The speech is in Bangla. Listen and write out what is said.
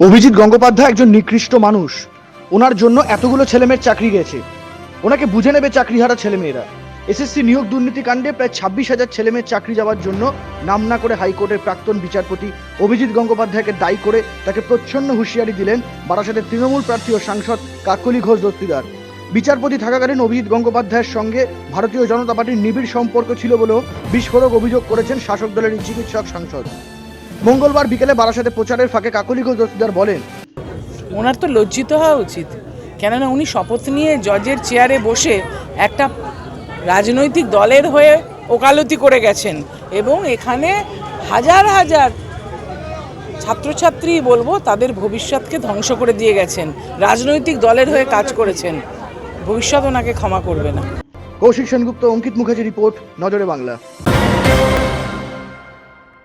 অভিজিৎ গঙ্গোপাধ্যায় একজন নিকৃষ্ট মানুষ। ওনার জন্য এতগুলো ছেলেমেয়ের চাকরি গেছে। ওনাকে বুঝে নেবে চাকরিহারা ছেলেমেয়েরা। এসএসসি নিয়োগ দুর্নীতি কাণ্ডে প্রায় ছাব্বিশ হাজার ছেলেমেয়ের চাকরি যাওয়ার জন্য নাম না করে হাইকোর্টের প্রাক্তন বিচারপতি অভিজিৎ গঙ্গোপাধ্যায়কে দায়ী করে তাকে প্রচ্ছন্ন হুঁশিয়ারি দিলেন বারাসাতের তৃণমূল প্রার্থী ও সাংসদ কাকলি ঘোষ দত্তিদার বিচারপতি থাকাকালীন অভিজিৎ গঙ্গোপাধ্যায়ের সঙ্গে ভারতীয় জনতা পার্টির নিবিড় সম্পর্ক ছিল বলেও বিস্ফোরক অভিযোগ করেছেন শাসক দলের চিকিৎসক সাংসদ। মঙ্গলবার বিকেলে বারাসাতে প্রচারের ফাঁকে কাকলি ঘোষ দস্তিদার বলেন ওনার তো লজ্জিত হওয়া উচিত। কেননা উনি শপথ নিয়ে জজের চেয়ারে বসে একটা রাজনৈতিক দলের হয়ে ওকালতি করে গেছেন এবং এখানে হাজার হাজার ছাত্রছাত্রী বলব তাদের ভবিষ্যৎকে ধ্বংস করে দিয়ে গেছেন রাজনৈতিক দলের হয়ে কাজ করেছেন। ভবিষ্যৎ ওনাকে ক্ষমা করবে না। কৌশিক সেনগুপ্ত অঙ্কিত মুখার্জি রিপোর্ট নজরে বাংলা।